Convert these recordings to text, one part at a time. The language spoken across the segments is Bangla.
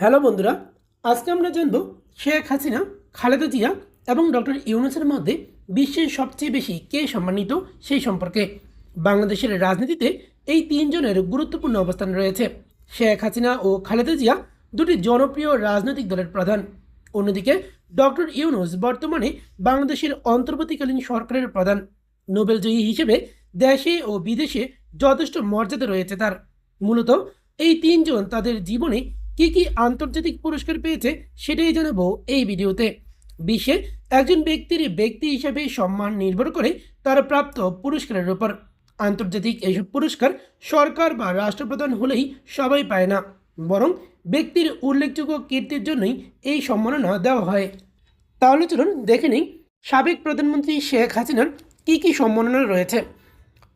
হ্যালো বন্ধুরা, আজকে আমরা জানব শেখ হাসিনা, খালেদা জিয়া এবং ডক্টর ইউনুসের মধ্যে বিশ্বের সবচেয়ে বেশি কে সম্মানিত সেই সম্পর্কে। বাংলাদেশের রাজনীতিতে এই তিনজনের গুরুত্বপূর্ণ অবস্থান রয়েছে। শেখ হাসিনা ও খালেদা জিয়া দুটি জনপ্রিয় রাজনৈতিক দলের প্রধান। অন্যদিকে ডক্টর ইউনুস বর্তমানে বাংলাদেশের অন্তর্বর্তীকালীন সরকারের প্রধান। নোবেলজয়ী হিসেবে দেশে ও বিদেশে যথেষ্ট মর্যাদা রয়েছে তার। মূলত এই তিনজন তাদের জীবনে কি কি আন্তর্জাতিক পুরস্কার পেয়েছে সেটাই জানাব এই ভিডিওতে। বিশ্বে একজন ব্যক্তির ব্যক্তি হিসেবে সম্মান নির্ভর করে তার প্রাপ্ত পুরস্কারের উপর। আন্তর্জাতিক এইসব পুরস্কার সরকার বা রাষ্ট্রপ্রধান হলেই সবাই পায় না, বরং ব্যক্তির উল্লেখযোগ্য কীর্তির জন্যই এই সম্মাননা দেওয়া হয়। তাহলে চলুন দেখে নিই সাবেক প্রধানমন্ত্রী শেখ হাসিনার কী কী সম্মাননা রয়েছে।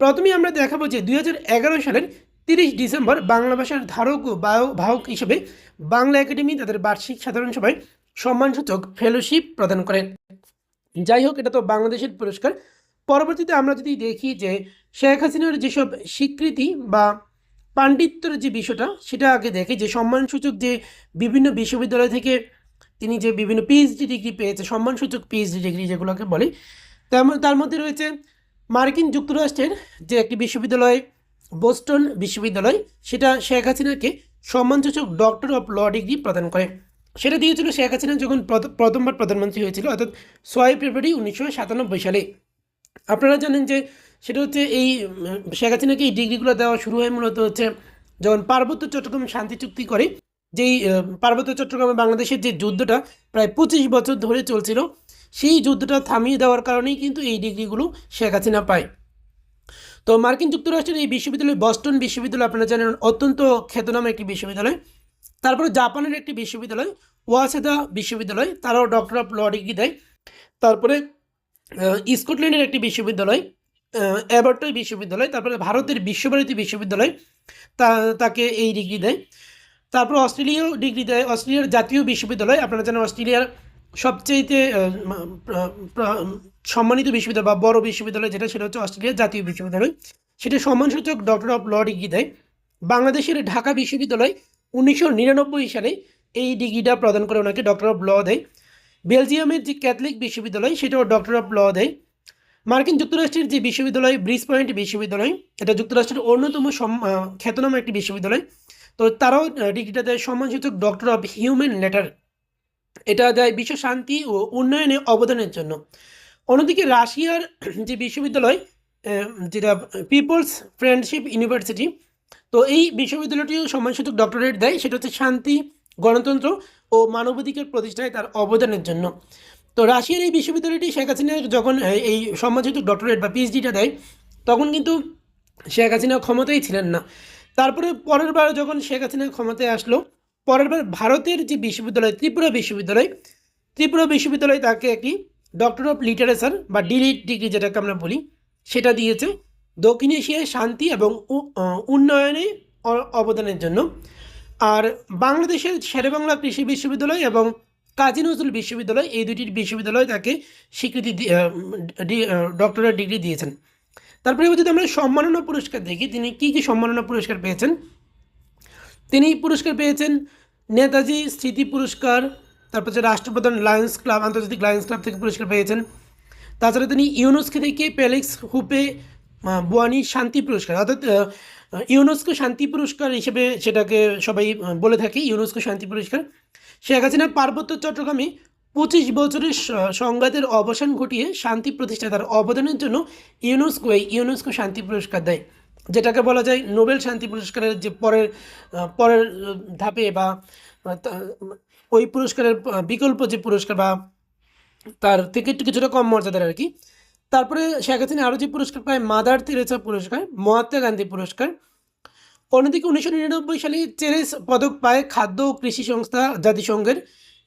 প্রথমেই আমরা দেখাবো যে দুই হাজার এগারো সালের তিরিশ ডিসেম্বর বাংলা ভাষার ধারক ও বাহ- বাহক হিসেবে বাংলা একাডেমি তাদের বার্ষিক সাধারণ সভায় সম্মানসূচক ফেলোশিপ প্রদান করেন। যাই হোক, এটা তো বাংলাদেশের পুরস্কার। পরবর্তীতে আমরা যদি দেখি যে শেখ হাসিনার যেসব স্বীকৃতি বা পাণ্ডিত্যের যে বিষয়টা, সেটা আগে দেখে যে সম্মানসূচক যে বিভিন্ন বিশ্ববিদ্যালয় থেকে তিনি যে বিভিন্ন পিএইচডি ডিগ্রি পেয়েছে, সম্মানসূচক পিএইচডি ডিগ্রি যেগুলোকে বলে, তেমন, তার মধ্যে রয়েছে মার্কিন যুক্তরাষ্ট্রের যে একটি বিশ্ববিদ্যালয় বোস্টন বিশ্ববিদ্যালয়, সেটা শেখ হাসিনাকে সম্মানসূচক ডক্টর অফ ল ডিগ্রি প্রদান করে। সেটা দিয়েছিল শেখ হাসিনা যখন প্রথ- প্রথমবার প্রধানমন্ত্রী হয়েছিল, অর্থাৎ ছয় ফেব্রুয়ারি উনিশশো সাতানব্বই সালে। আপনারা জানেন যে সেটা হচ্ছে এই, শেখ হাসিনাকে এই ডিগ্রিগুলো দেওয়া শুরু হয় মূলত হচ্ছে যখন পার্বত্য চট্টগ্রাম শান্তি চুক্তি করে, যেই পার্বত্য চট্টগ্রামে বাংলাদেশের যে যুদ্ধটা প্রায় পঁচিশ বছর ধরে চলছিল, সেই যুদ্ধটা থামিয়ে দেওয়ার কারণেই কিন্তু এই ডিগ্রিগুলো শেখ হাসিনা পায়। তো মার্কিন যুক্তরাষ্ট্রের এই বিশ্ববিদ্যালয় বস্টন বিশ্ববিদ্যালয়, আপনারা জানেন, অত্যন্ত খ্যাতনাম একটি বিশ্ববিদ্যালয়। তারপরে জাপানের একটি বিশ্ববিদ্যালয়, ওয়াসেদা বিশ্ববিদ্যালয়, তারাও ডক্টর অফ ল ডিগ্রি দেয়। তারপরে স্কটল্যান্ডের একটি বিশ্ববিদ্যালয় অ্যাবার্টয় বিশ্ববিদ্যালয়, তারপরে ভারতের বিশ্বভারতী বিশ্ববিদ্যালয়, তা, তাকে এই ডিগ্রি দেয়। তারপর অস্ট্রেলিয়াও ডিগ্রি দেয়। অস্ট্রেলিয়ার জাতীয় বিশ্ববিদ্যালয়, আপনারা জানেন অস্ট্রেলিয়ার সবচেয়েতে সম্মানিত বিশ্ববিদ্যালয় বা বড় বিশ্ববিদ্যালয় যেটা, সেটা হচ্ছে অস্ট্রেলিয়ার জাতীয় বিশ্ববিদ্যালয়। সেটা সম্মানসূচক ডক্টর অফ ল ডিগ্রি দেয়। বাংলাদেশের ঢাকা বিশ্ববিদ্যালয় উনিশশো নিরানব্বই সালে এই ডিগ্রিটা প্রদান করে ওনাকে ডক্টর অফ ল দেয়। বেলজিয়ামের যে ক্যাথলিক বিশ্ববিদ্যালয়, সেটাও ডক্টর অফ ল দেয়। মার্কিন যুক্তরাষ্ট্রের যে বিশ্ববিদ্যালয় ব্রিজ পয়েন্ট বিশ্ববিদ্যালয়, এটা যুক্তরাষ্ট্রের অন্যতম খ্যাতনাম একটি বিশ্ববিদ্যালয়। তো তারাও ডিগ্রিটা দেয় সম্মানসূচক ডক্টর অফ হিউম্যান লেটার এটা দেয় বিশ্ব শান্তি ও উন্নয়নে অবদানের জন্য। অন্যদিকে রাশিয়ার যে বিশ্ববিদ্যালয় যেটা পিপলস ফ্রেন্ডশিপ ইউনিভার্সিটি তো এই বিশ্ববিদ্যালয়টিও সম্মানসূচক ডক্টরেট দেয়। সেটা হচ্ছে শান্তি, গণতন্ত্র ও মানবাধিকার প্রতিষ্ঠায় তার অবদানের জন্য। তো রাশিয়ার এই বিশ্ববিদ্যালয়টি শেখ হাসিনা যখন এই সম্মানসূচক ডক্টরেট বা পিএইচডিটা দেয়, তখন কিন্তু শেখ হাসিনা ক্ষমতায় ছিলেন না। তারপরে পরের বার যখন শেখ হাসিনা ক্ষমতায় আসলো পরের বার ভারতের যে বিশ্ববিদ্যালয়, ত্রিপুরা বিশ্ববিদ্যালয় ত্রিপুরা বিশ্ববিদ্যালয় তাকে একটি ডক্টর অফ লিটারেচার বা ডিলিট ডিগ্রি যেটাকে আমরা বলি, সেটা দিয়েছে। দক্ষিণ এশিয়ায় শান্তি এবং উন্নয়নে অবদানের জন্য। আর বাংলাদেশের শেরেবাংলা কৃষি বিশ্ববিদ্যালয় এবং কাজী নজরুল বিশ্ববিদ্যালয় এই দুটি বিশ্ববিদ্যালয় তাকে স্বীকৃতি ডক্টরেট ডিগ্রি দিয়েছেন। তারপরে যদি আমরা সম্মাননা পুরস্কার দেখি, তিনি কী কী সম্মাননা পুরস্কার পেয়েছেন? তিনি পুরস্কার পেয়েছেন নেতাজি স্মৃতি পুরস্কার, তারপর হচ্ছে রাষ্ট্রপ্রধান লায়ন্স ক্লাব আন্তর্জাতিক লায়ন্স ক্লাব থেকে পুরস্কার পেয়েছেন। তাছাড়া তিনি ইউনেস্কো থেকে পেলেক্স হুপে বোয়ানি শান্তি পুরস্কার, অর্থাৎ ইউনেস্কো শান্তি পুরস্কার হিসেবে সেটাকে সবাই বলে থাকে, ইউনেস্কো শান্তি পুরস্কার। শেখ হাসিনা পার্বত্য চট্টগ্রামে পঁচিশ বছরের সংঘাতের অবসান ঘটিয়ে শান্তি প্রতিষ্ঠায় তার অবদানের জন্য ইউনেস্কো এই ইউনেস্কো শান্তি পুরস্কার দেয়। যেটাকে বলা যায় নোবেল শান্তি পুরস্কারের যে পরের পরের ধাপে বা ওই পুরস্কারের বিকল্প যে পুরস্কার বা তার থেকে একটু কিছুটা কম মর্যাদার আর কি। তারপরে শেখ হাসিনা আরও যে পুরস্কার পায়, মাদার তেরেসা পুরস্কার, মহাত্মা গান্ধী পুরস্কার। অন্যদিকে উনিশশো নিরানব্বই সালে চেরেস পদক পায় খাদ্য ও কৃষি সংস্থা জাতিসংঘের,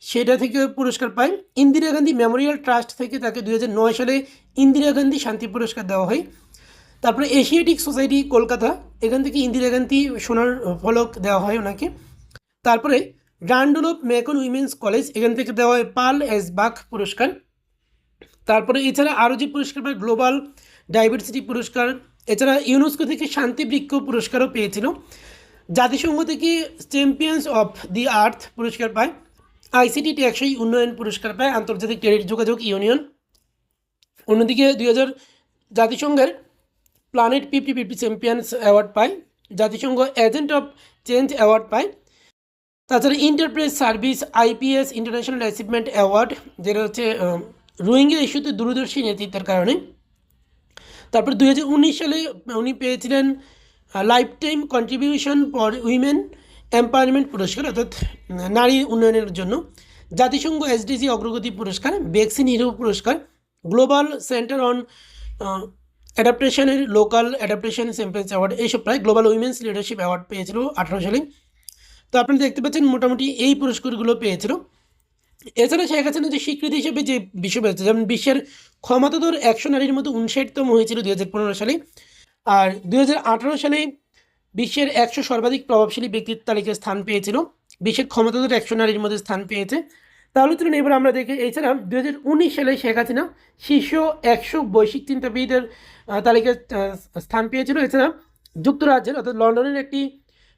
সেটা থেকে পুরস্কার পায়। ইন্দিরা গান্ধী মেমোরিয়াল ট্রাস্ট থেকে তাকে নয় সালে ইন্দিরা গান্ধী শান্তি পুরস্কার দেওয়া হয়। তারপরে এশিয়াটিক সোসাইটি কলকাতা, এখান থেকে ইন্দিরা গান্ধী সোনার ফলক দেওয়া হয় ওনাকে। তারপরে গ্র্যান্ডল অফ মেকন উইমেন্স কলেজ, এখান থেকে দেওয়া হয় পাল এস বাক পুরস্কার। তারপরে এছাড়া আরও যে পুরস্কার পায়, গ্লোবাল ডাইভার্সিটি পুরস্কার, এছাড়া ইউনেস্কো থেকে শান্তি বৃক্ষ পুরস্কারও পেয়েছিল। জাতিসংঘ থেকে চ্যাম্পিয়ন্স অফ দি আর্থ পুরস্কার পায়, আইসিটি টেকসই উন্নয়ন পুরস্কার পায়, আন্তর্জাতিক টেলিযোগাযোগ যোগাযোগ ইউনিয়ন। অন্যদিকে দুই হাজার জাতিসংঘের planet fifty fifty champions award পায়, জাতিসংঘ এজেন্ট অফ চেঞ্জ অ্যাওয়ার্ড পায়। তাছাড়া inter press service IPS international achievement award যেটা হচ্ছে রোহিঙ্গা ইস্যুতে দূরদর্শী নেতৃত্বের কারণে। তারপর দুই হাজার উনিশ সালে উনি পেয়েছিলেন lifetime contribution for women empowerment পুরস্কার, অর্থাৎ নারী উন্নয়নের জন্য। জাতিসংঘ এসডিজি অগ্রগতি পুরস্কার ভ্যাকসিন হিরো পুরস্কার গ্লোবাল সেন্টার অন অ্যাডাপ্টেশনের লোকাল অ্যাডাপ্টেশন চ্যাম্পিয়ন্স অ্যাওয়ার্ড এইসব প্রায় গ্লোবাল উইমেন্স লিডারশিপ অ্যাওয়ার্ড পেয়েছিল আঠারো সালে। তো আপনারা দেখতে পাচ্ছেন মোটামুটি এই পুরস্কারগুলো পেয়েছিল। এছাড়া শেখ হাসিনা যে স্বীকৃতি হিসেবে যে বিষয় পেয়েছে যেমন বিশ্বের ক্ষমতাধর একশো নারীর মতো উনষাটতম হয়েছিল দুই হাজার পনেরো সালে। আর দুই হাজার আঠারো সালে বিশ্বের একশো সর্বাধিক প্রভাবশালী ব্যক্তির তালিকায় স্থান পেয়েছিল। বিশ্বের ক্ষমতাধর একশো নারীর মধ্যে স্থান পেয়েছে। তাহলে চলুন এবার আমরা দেখি, এছাড়া দু হাজার উনিশ সালে শেখ হাসিনা শীর্ষ একশো বৈশ্বিক চিন্তাবিদের তালিকায় স্থান পেয়েছিল। এছাড়া যুক্তরাজ্যের অর্থাৎ লন্ডনের একটি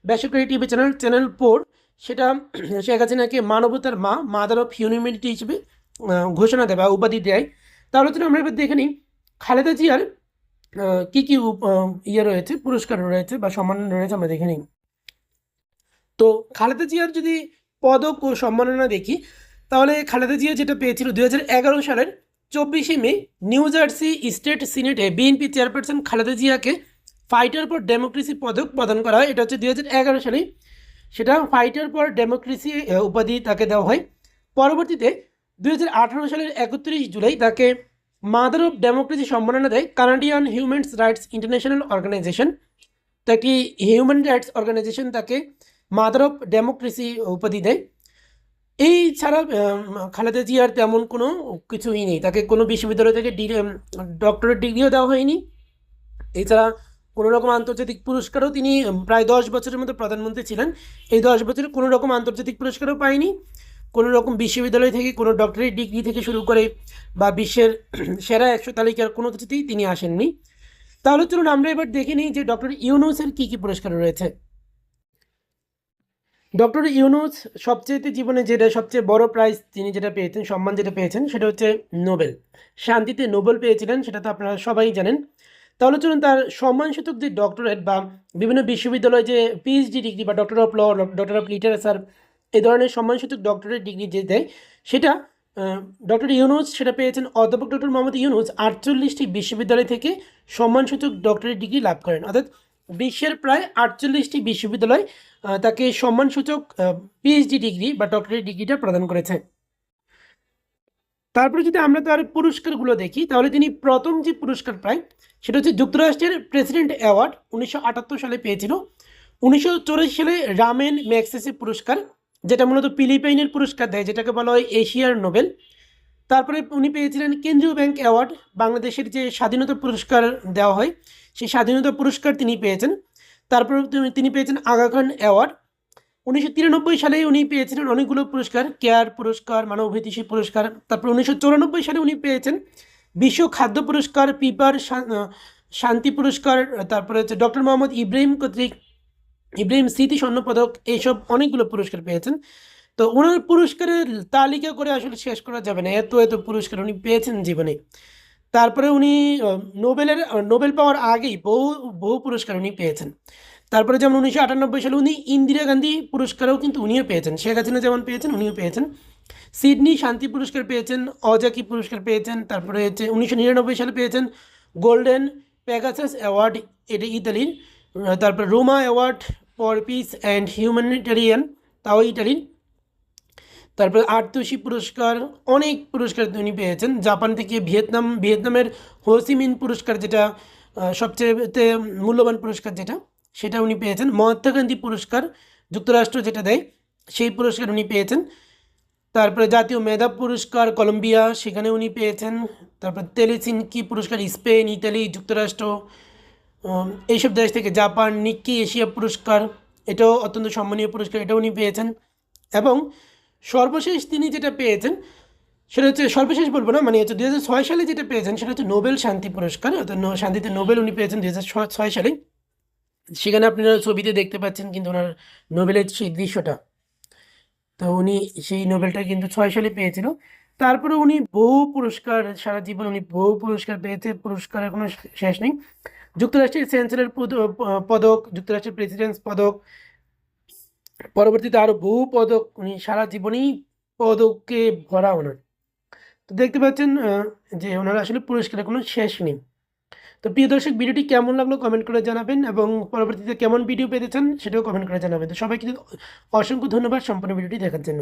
বেসরকারি টিভি চ্যানেল চ্যানেল ফোর, সেটা শেখ হাসিনাকে মানবতার মা, মাদার অফ হিউম্যানিটি হিসেবে ঘোষণা দেয় বা উপাধি দেয়। তাহলে চলুন আমরা এবার দেখে নিই, খালেদা জিয়ার কী কী ইয়ে রয়েছে, পুরস্কার রয়েছে বা সম্মান রয়েছে আমরা দেখে নিই। তো খালেদা জিয়ার যদি পদক ও সম্মাননা দেখি তাহলে খালেদা জিয়া যেটা পেয়েছিল দু হাজার এগারো সালের চব্বিশে মে, নিউ জার্সি স্টেট সিনেটে বিএনপি চেয়ারপারসন খালেদা জিয়াকে ফাইটার ফর ডেমোক্রেসি পদক প্রদান করা হয়। এটা হচ্ছে দু হাজার এগারো সালে। সেটা ফাইটার ফর ডেমোক্রেসি উপাধি তাকে দেওয়া হয়। পরবর্তীতে দু হাজার আঠারো সালের একত্রিশ জুলাই তাকে মাদার অফ ডেমোক্রেসি সম্মাননা দেয় Canadian human rights international organisation. তো একটি হিউম্যান রাইটস অর্গানাইজেশন তাকে মাদার অফ ডেমোক্রেসি উপাধি দেয়। এই ছাড়া খালেদা জিয়ার তেমন কোনো কিছুই নেই। তাকে কোনো বিশ্ববিদ্যালয় থেকে ডিগ্রি ডক্টরেট ডিগ্রিও দেওয়া হয়নি। এছাড়া কোনো রকম আন্তর্জাতিক পুরস্কারও তিনি প্রায় দশ বছরের মতো প্রধানমন্ত্রী ছিলেন। এই দশ বছরে কোনো রকম আন্তর্জাতিক পুরস্কারও পায়নি। কোনো রকম বিশ্ববিদ্যালয় থেকে কোনো ডক্টরেট ডিগ্রি থেকে শুরু করে বা বিশ্বের সেরা একশো তালিকার কোনো কিছুতেই তিনি আসেননি। তাহলে চলুন আমরা এবার দেখে নিই যে ডক্টর ইউনুসের কী কী পুরস্কার রয়েছে। ডক্টর ইউনুস সবচেয়ে জীবনে যেটা সবচেয়ে বড় প্রাইজ তিনি যেটা পেয়েছেন, সম্মান যেটা পেয়েছেন, সেটা হচ্ছে নোবেল। শান্তিতে নোবেল পেয়েছিলেন, সেটা তো আপনারা সবাই জানেন। তাহলে চলুন তার সম্মানসূচক যে ডক্টরেট বা বিভিন্ন বিশ্ববিদ্যালয়ে যে পিএইচডি ডিগ্রি বা doctor of law doctor of literature এই ধরনের সম্মানসূচক ডক্টরেট ডিগ্রি যে দেয়, সেটা ডক্টর ইউনুস সেটা পেয়েছেন, অধ্যাপক ডক্টর মোহাম্মদ ইউনুস আটচল্লিশটি বিশ্ববিদ্যালয় থেকে সম্মানসূচক ডক্টরেট ডিগ্রি লাভ করেন। অর্থাৎ বিশ্বের প্রায় আটচল্লিশটি বিশ্ববিদ্যালয় তাকে সম্মানসূচক পিএইচডি ডিগ্রি বা ডক্টরেট ডিগ্রিটা প্রদান করেছে। তারপরে যদি আমরা তার পুরস্কারগুলো দেখি, তাহলে তিনি প্রথম যে পুরস্কার পায়, সেটা হচ্ছে যুক্তরাষ্ট্রের প্রেসিডেন্ট অ্যাওয়ার্ড উনিশশো আটাত্তর সালে পেয়েছিল। উনিশশো সালে রামেন ম্যাক্সেসি পুরস্কার, যেটা মূলত ফিলিপাইনের পুরস্কার দেয়, যেটাকে বলা হয় এশিয়ার নোবেল। তারপরে উনি পেয়েছিলেন কেন্দ্রীয় ব্যাংক অ্যাওয়ার্ড, বাংলাদেশের যে স্বাধীনতা পুরস্কার দেওয়া হয় সেই স্বাধীনতা পুরস্কার তিনি পেয়েছেন। তারপর তিনি- পেয়েছেন আগা খান অ্যাওয়ার্ড। উনিশশো তিরানব্বই সালে উনি পেয়েছিলেন অনেকগুলো পুরস্কার, কেয়ার পুরস্কার, মানবহিতৈষী পুরস্কার। তারপর উনিশশো সালে উনি পেয়েছেন বিশ্ব খাদ্য পুরস্কার, পিপার শান্তি পুরস্কার, তারপরে হচ্ছে ডক্টর মোহাম্মদ ইব্রাহিম কর্তৃক ইব্রাহিম স্মৃতি স্বর্ণ পদক এইসব অনেকগুলো পুরস্কার পেয়েছেন। তো ওনার পুরস্কারের তালিকা করে আসলে শেষ করা যাবে না। এত এত পুরস্কার উনি পেয়েছেন জীবনে। তারপরে উনি নোবেলের নোবেল পাওয়ার আগেই বহু বহু পুরস্কার উনি পেয়েছেন। তারপরে যেমন উনিশশো আটানব্বই সালে উনি ইন্দিরা গান্ধী পুরস্কারও কিন্তু উনিও পেয়েছেন। শেখ হাসিনা যেমন পেয়েছেন, উনিও পেয়েছেন। সিডনি শান্তি পুরস্কার পেয়েছেন, অজাকি পুরস্কার পেয়েছেন, তারপরে হচ্ছে উনিশশো নিরানব্বই সালে পেয়েছেন গোল্ডেন প্যাগাসাস অ্যাওয়ার্ড, এটা ইতালির। তারপর Roma award for peace and humanitarian, তাও ইটালির তারপরে আর্তোশি পুরস্কার, অনেক পুরস্কার তিনি পেয়েছেন। জাপান থেকে ভিয়েতনাম, ভিয়েতনামের হোসিমিন পুরস্কার যেটা সবচেয়ে মূল্যবান পুরস্কার যেটা, সেটা উনি পেয়েছেন। মহাত্মা গান্ধী পুরস্কার, যুক্তরাষ্ট্র যেটা দেয়, সেই পুরস্কার উনি পেয়েছেন। তারপরে জাতীয় মেধা পুরস্কার, কলম্বিয়া, সেখানে উনি পেয়েছেন। তারপর তেলেসিনকি পুরস্কার, স্পেন, ইতালি, যুক্তরাষ্ট্র এইসব দেশ থেকে জাপান, নিক্কি, এশিয়া পুরস্কার, এটাও অত্যন্ত সম্মানীয় পুরস্কার, এটাও উনি পেয়েছেন। এবং সর্বশেষ তিনি যেটা পেয়েছেন, সেটা হচ্ছে সর্বশেষ বলব না মানে হচ্ছে দু ছয় সালে যেটা পেয়েছেন, সেটা হচ্ছে নোবেল শান্তি পুরস্কার, অর্থাৎ শান্তিতে নোবেল উনি পেয়েছেন দু ছয় সালে। সেখানে আপনারা ছবিতে দেখতে পাচ্ছেন কিন্তু ওনার নোবেলের সেই দৃশ্যটা। তো উনি সেই নোবেলটা কিন্তু ছয় সালে পেয়েছিল। তারপরে উনি বহু পুরস্কার, সারা জীবন উনি বহু পুরস্কার পেয়েছে, পুরস্কারের কোনো শেষ নেই। যুক্তরাষ্ট্রের চ্যান্সেলর পদ- পদক, যুক্তরাষ্ট্রের প্রেসিডেন্টস পদক পরবর্তীতে আরও বহু পদক উনি সারা জীবনেই পদককে ভরা ওনার তো দেখতে পাচ্ছেন যে ওনার আসলে পুরস্কারের কোনো শেষ নেই। তো প্রিয় দর্শক, ভিডিওটি কেমন লাগল কমেন্ট করে জানাবেন এবং পরবর্তীতে কেমন ভিডিও পেতে চান সেটাও কমেন্ট করে জানাবেন। তো সবাইকে অসংখ্য ধন্যবাদ সম্পূর্ণ ভিডিওটি দেখার জন্য।